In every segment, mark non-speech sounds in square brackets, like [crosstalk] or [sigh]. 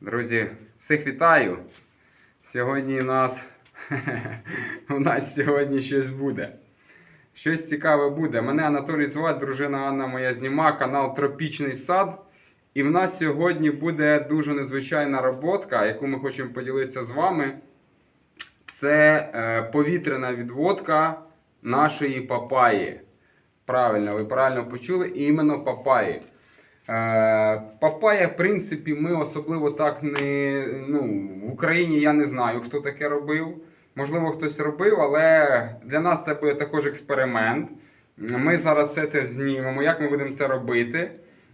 Друзі, всіх вітаю! Сьогодні у нас [laughs] у нас сьогодні щось буде. Щось цікаве буде. Мене Анатолій звати, дружина Анна моя зніма, канал Тропічний сад. І в нас сьогодні буде дуже незвичайна роботка, яку ми хочемо поділитися з вами. Це е, повітряна відводка нашої папаї. Правильно, ви правильно почули, іменно папаї. Е, Папая, в принципі, ми особливо так не. Ну, в Україні я не знаю, хто таке робив. Можливо, хтось робив, але для нас це буде також експеримент. Ми зараз все це знімемо, як ми будемо це робити.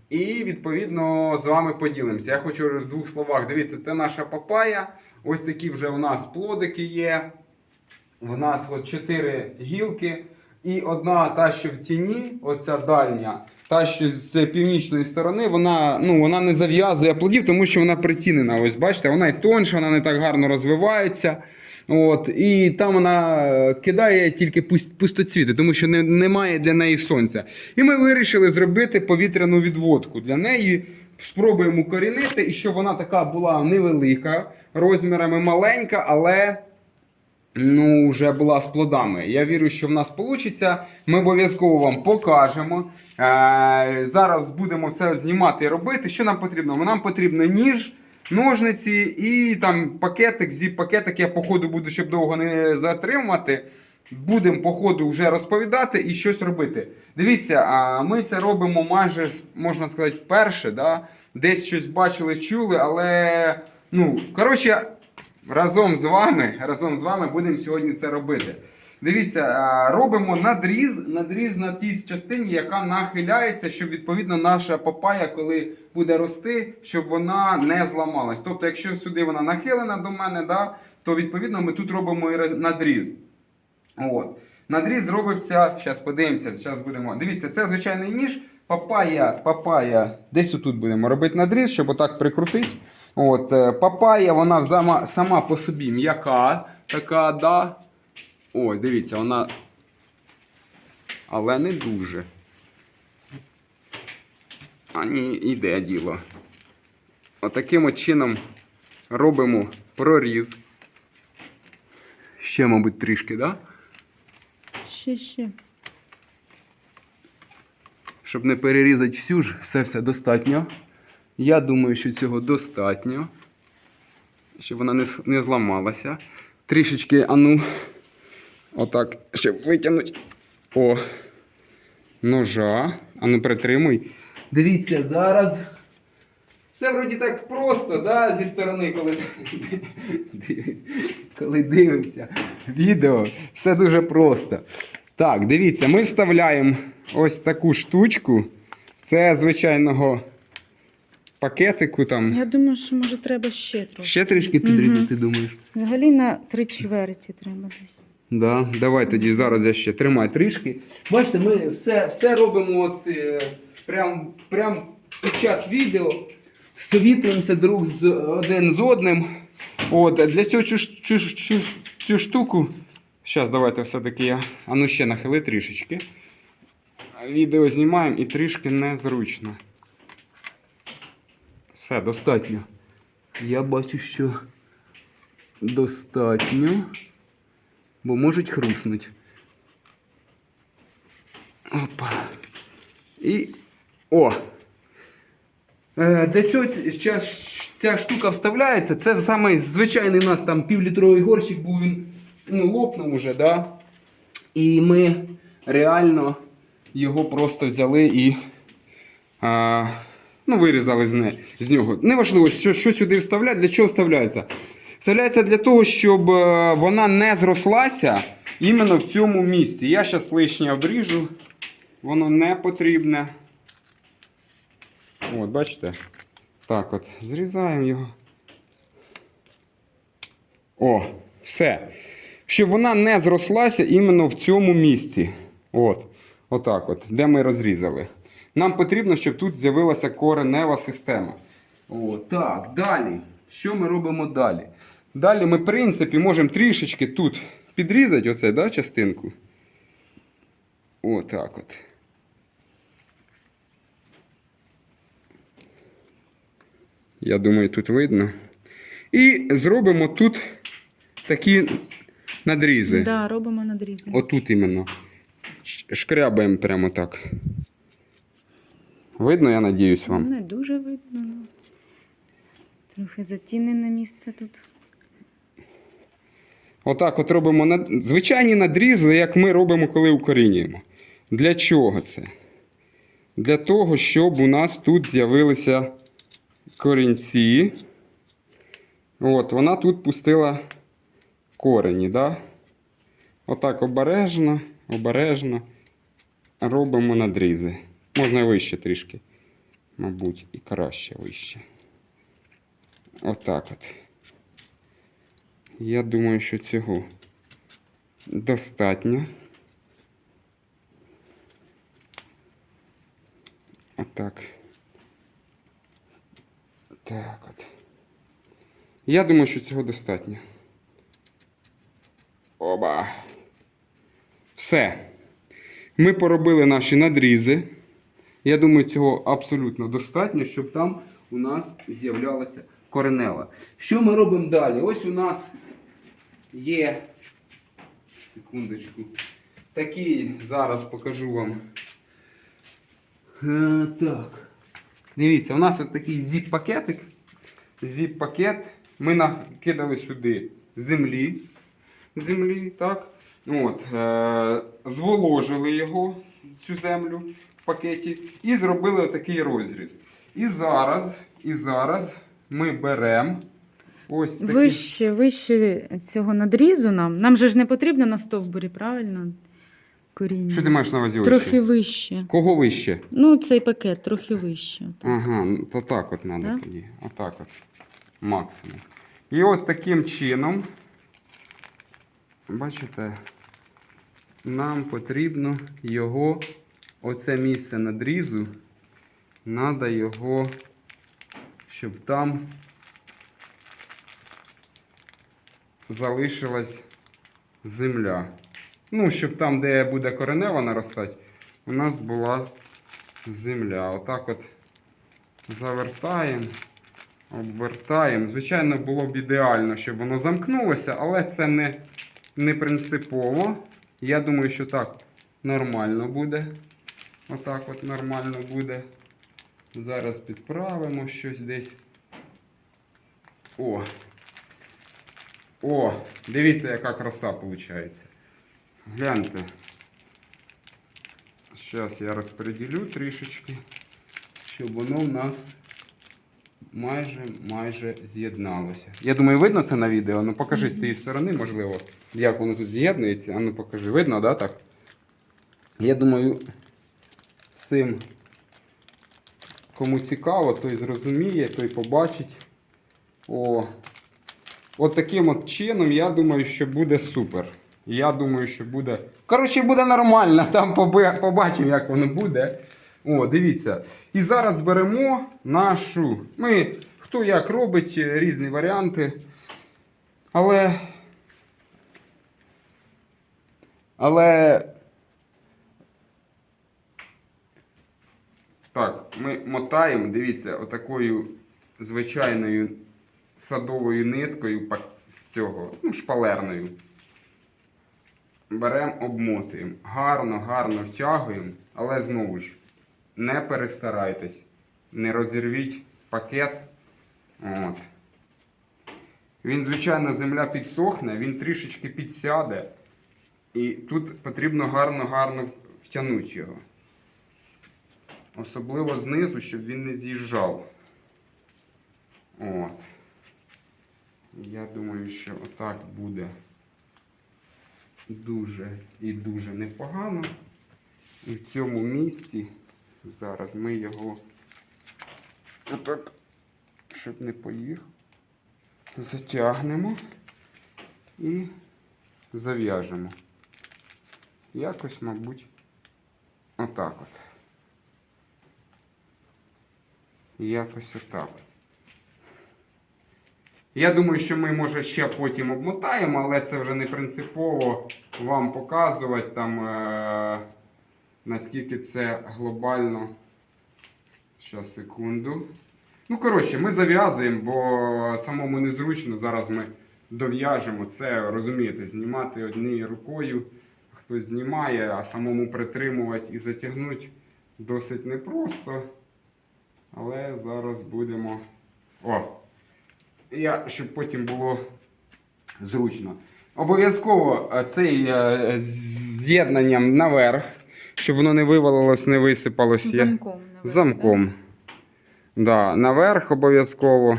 І відповідно з вами поділимося. Я хочу в двох словах. Дивіться, це наша папая. Ось такі вже у нас плодики є. В нас от чотири гілки. І одна та, що в тіні, оця дальня, та, що з північної сторони, вона, ну, вона не зав'язує плодів, тому що вона притінена. Ось бачите, вона і тонша, вона не так гарно розвивається. От, і там вона е, кидає тільки пустоцвіти, тому що не, немає для неї сонця. І ми вирішили зробити повітряну відводку для неї. Спробуємо укорінити, і щоб вона така була невелика, розмірами маленька, але ну, вже була з плодами. Я вірю, що в нас вийде. Ми обов'язково вам покажемо. Е, зараз будемо все знімати і робити. Що нам потрібно? Нам потрібно ніж, ножниці і там пакетик, зіп-пакетик. Я по ходу буду, щоб довго не затримати. Будемо по ходу вже розповідати і щось робити. Дивіться, а ми це робимо майже, можна сказати, вперше. Да? Десь щось бачили, чули, але ну, коротше, разом з вами, разом з вами будемо сьогодні це робити. Дивіться, робимо надріз, надріз на тій частині, яка нахиляється, щоб відповідно наша папая, коли буде рости, щоб вона не зламалась. Тобто, якщо сюди вона нахилена до мене, да, то відповідно ми тут робимо і надріз. От. Надріз робиться, зараз подивимося, зараз будемо. Дивіться, це звичайний ніж. Папая, папая, десь отут будемо робити надріз, щоб отак прикрутити. От, е, папая, вона сама, сама по собі м'яка, така, да. Ось, дивіться, вона. Але не дуже. А ні, іде діло. Отаким от чином робимо проріз. Ще, мабуть, трішки, так? Да? Ще ще. Щоб не перерізати всю ж, все все достатньо. Я думаю, що цього достатньо. Щоб вона не, не зламалася. Трішечки, ану, отак, щоб витягнути. О, ножа. Ану, притримуй. Дивіться, зараз. Все вроді так просто, да, зі сторони, коли, [laughs] коли дивимося відео. Все дуже просто. Так, дивіться, ми вставляємо ось таку штучку. Це звичайного пакетику там. Я думаю, що може треба ще трохи. Ще трішки підрізати, думаєш? Взагалі на три чверті треба десь. Да, давай тоді зараз я ще тримай трішки. Бачите, ми все, все робимо от, е, прям, прям під час відео. Совітуємося друг з один з одним. От, для цього цю, цю, цю, цю штуку. Зараз давайте все-таки я. А ну ще нахили трішечки. Відео знімаємо і трішки незручно. Все, достатньо. Я бачу, що достатньо. Бо можуть хруснуть. Опа. І. О! Е, цього ця, ця штука вставляється. Це саме звичайний у нас там півлітровий горщик був, він ну, лопнув уже, да? І ми реально його просто взяли і а, ну, вирізали з, не, з нього. Неважливо, що, що сюди вставляти, для чого вставляється. Вставляється для того, щоб е, вона не зрослася іменно в цьому місці. Я зараз лишнє обріжу, воно не потрібне. От, бачите? Так от, зрізаємо його. О, все. Щоб вона не зрослася іменно в цьому місці. От. Отак от, де ми розрізали. Нам потрібно, щоб тут з'явилася коренева система. О, так, далі. Що ми робимо далі? Далі ми, в принципі, можемо трішечки тут підрізати оце, да, частинку. Отак от. Я думаю, тут видно. І зробимо тут такі надрізи. Так, да, робимо надрізи. Отут іменно. Шкрябаємо прямо так. Видно, я надіюсь вам. Не дуже видно. ну. Трохи затінене місце тут. Отак от робимо над... звичайні надрізи, як ми робимо, коли укорінюємо. Для чого це? Для того, щоб у нас тут з'явилися корінці. От, вона тут пустила корені, да? Отак обережно, обережно робимо надрізи. Можна вище трішки, мабуть, і краще вище. Отак от. Я думаю, що цього достатньо. Отак. Так от. Я думаю, що цього достатньо. Оба. Все. Ми поробили наші надрізи. Я думаю, цього абсолютно достатньо, щоб там у нас з'являлася коренева. Що ми робимо далі? Ось у нас є. Секундочку. Такий зараз покажу вам. Е, так. Дивіться, у нас ось такий зіп-пакетик. Зіп-пакет. Ми накидали сюди землі. Землі, так. От, е, зволожили його, цю землю в пакеті, і зробили такий розріз. І зараз, і зараз ми беремо ось такий. Вище, вище цього надрізу нам. Нам же ж не потрібно на стовбурі, правильно? Коріння. Що ти маєш на увазі? Трохи вище. Кого вище? Ну, цей пакет трохи вище. отак. Ага, то так от треба тоді. Отак от. Максимум. І от таким чином, бачите, нам потрібно його, оце місце надрізу, треба його, щоб там залишилась земля. Ну, щоб там, де буде коренева наростати, у нас була земля. Отак от завертаємо, обвертаємо. Звичайно, було б ідеально, щоб воно замкнулося, але це не, не принципово. Я думаю, що так нормально буде. Отак от нормально буде. Зараз підправимо щось десь. О! О! Дивіться, яка краса виходить. Гляньте. Зараз я розподілю трішечки, щоб воно в нас майже майже з'єдналося. Я думаю, видно це на відео. Ну покажи з тієї сторони, можливо, як воно тут з'єднується. А ну покажи, видно, да, так? Я думаю, цим, кому цікаво, той зрозуміє, той побачить. О, от таким от чином, я думаю, що буде супер. Я думаю, що буде. Коротше, буде нормально. Там побачимо, як воно буде. О, дивіться. І зараз беремо нашу. Ми хто як робить, е, різні варіанти. Але. Але. Так, ми мотаємо, дивіться, отакою звичайною садовою ниткою з цього, ну, шпалерною. Беремо, обмотуємо. Гарно, гарно втягуємо, але знову ж не перестарайтесь. Не розірвіть пакет. От. Він, звичайно, земля підсохне, він трішечки підсяде. І тут потрібно гарно-гарно втягнути його. Особливо знизу, щоб він не з'їжджав. От. Я думаю, що отак буде дуже і дуже непогано. І в цьому місці зараз ми його отак, щоб не поїхав, затягнемо і зав'яжемо. Якось, мабуть, отак от. Якось отак. Я думаю, що ми, може, ще потім обмотаємо, але це вже не принципово вам показувати там, е- наскільки це глобально. Ще секунду. Ну, коротше, ми зав'язуємо, бо самому незручно. Зараз ми дов'яжемо це, розумієте, знімати однією рукою. Хтось знімає, а самому притримувати і затягнути досить непросто. Але зараз будемо. О! Я, щоб потім було зручно. Обов'язково е, цей е, з'єднанням наверх, щоб воно не вивалилось, не висипалось. Замком. наверно, Замком. Да, наверх обов'язково.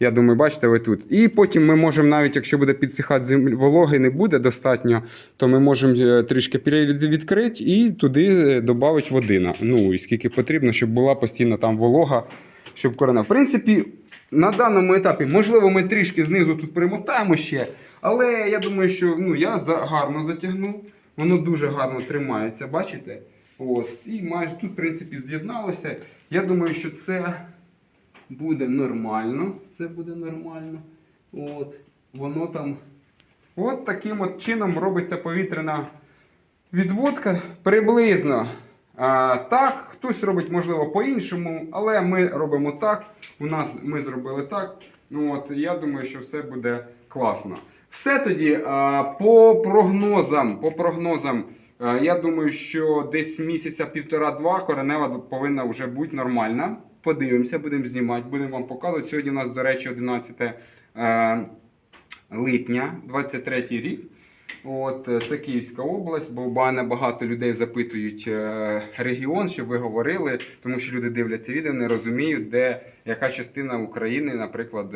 Я думаю, бачите, ви тут. І потім ми можемо, навіть якщо буде підсихати землі, вологи не буде достатньо, то ми можемо е, трішки відкрити і туди додати водина. Ну, і скільки потрібно, щоб була постійно там волога, щоб корена. В принципі, на даному етапі, можливо, ми трішки знизу тут примотаємо ще, але я думаю, що ну, я гарно затягнув. Воно дуже гарно тримається, бачите? От. І майже тут, в принципі, з'єдналося. Я думаю, що це буде нормально. Це буде нормально. От. Воно там. От таким от чином робиться повітряна відводка. Приблизно. А, так, хтось робить, можливо, по-іншому, але ми робимо так. У нас ми зробили так. Ну, от, я думаю, що все буде класно. Все тоді а, по прогнозам. По прогнозам, а, я думаю, що десь місяця півтора-два коренева повинна вже бути нормальна. Подивимося, будемо знімати, будемо вам показувати. Сьогодні у нас, до речі, 11 е, липня, 23 рік. От, е, це Київська область, бо багато людей запитують е, регіон, щоб ви говорили, тому що люди дивляться відео, не розуміють, де яка частина України, наприклад,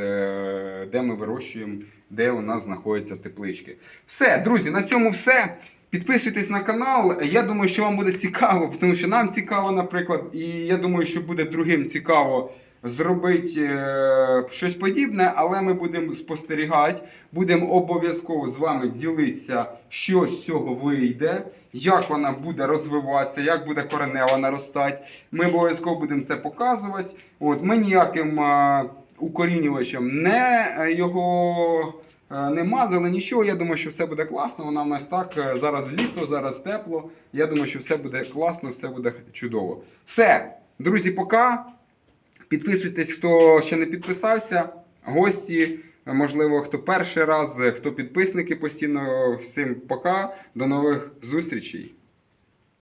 де ми вирощуємо, де у нас знаходяться теплички. Все, друзі, на цьому все. Підписуйтесь на канал. Я думаю, що вам буде цікаво, тому що нам цікаво, наприклад, і я думаю, що буде другим цікаво зробити е, щось подібне, але ми будемо спостерігати, будемо обов'язково з вами ділитися, що з цього вийде, як вона буде розвиватися, як буде коренева наростати. Ми обов'язково будемо це показувати. От, ми ніяким е, укорінювачем не е, його. Е, Не мазали нічого, я думаю, що все буде класно. Вона в нас так. е, Зараз літо, зараз тепло. Я думаю, що все буде класно, все буде чудово. Все, друзі, пока. Підписуйтесь, хто ще не підписався. Гості, можливо, хто перший раз, хто підписники постійно. Всім пока. До нових зустрічей.